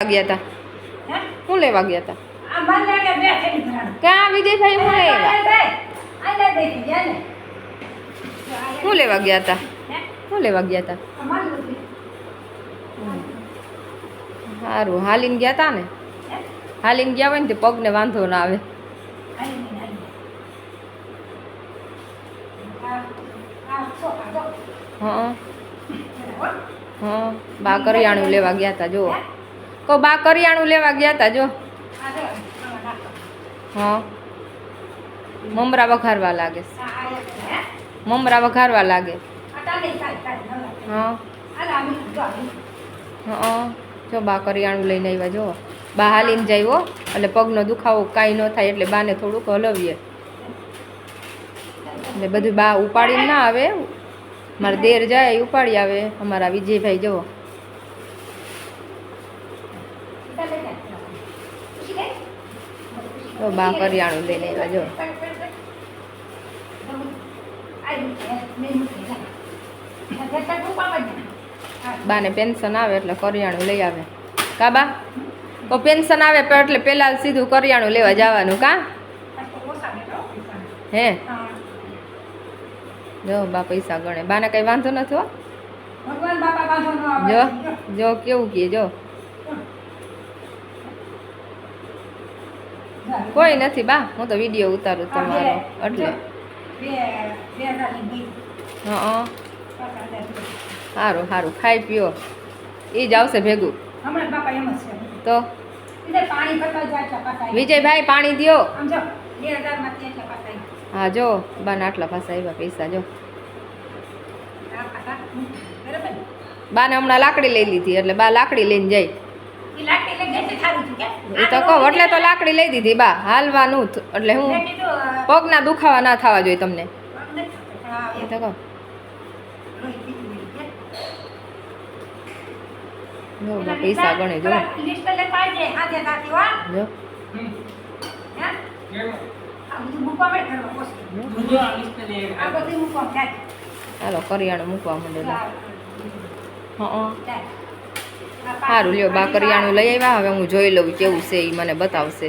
ગયા હતા શું લેવા ગયા હતા. ક્યાં વિજયભાઈ શું લેવા. શું લેવા ગયા હતા હે? શું લેવા ગયા હતા. સારું હાલીને ગયા હતા ને? હે? હાલીને ગયા હોય ને તે પગને વાંધો ના આવે. હા હા બા કરિયાણું લેવા ગયા હતા જો કહો બા કરિયાણું લેવા ગયા હતા જો. હા. મમરા વઘારવા લાગે? મમરા વઘારવા લાગે. હા. જો, બા કરિયાણું લઈને આવ્યા જો. બા હાલીને હો. એટલે પગનો દુખાવો કાંઈ ન થાય એટલે બાને થોડુંક હલવીએ. એટલે બધું બા ઉપાડીને ના આવે. મારા દેર જાય ઉપાડી આવે. અમારા વિજયભાઈ જુઓ તો બા કરિયાણું લઈને આવ્યા જો. બાને પેન્શન આવે એટલે કરિયાણું લઈ આવે. કા બા? તો પેન્શન આવે એટલે પહેલાં સીધું કરિયાણું લેવા જવાનું કા? હે? જો બા પૈસા ગણે. બાને કંઈ વાંધો નથી હો. જો જો કેવું કહે જો. કોઈ નથી બા હું તો વીડિયો ઉતારું તમારો. એટલે હા સારું સારું ખાઈ પીઓ. એ જ આવશે ભેગું. તો. વિજયભાઈ પાણી આવ્યા. હા જો બા આટલા પાસે આવ્યા પૈસા જો? બાને હમણાં લાકડી લઈ લીધી એટલે બા લાકડી લઈને જાય. એ તો કહો એટલે તો લાકડી લઈ દીધી બા હાલવાનું એટલે હું પગના દુખાવા ના થવા જોઈએ તમને. એ તો કહો. પૈસા ગણે જો. હાલો કરિયાણું મૂકવા માંડેલા હા. સારું લ્યો બા કરિયાણું લઈ આવ્યા, હવે હું જોઈ લઉં કેવું છે એ મને બતાવશે.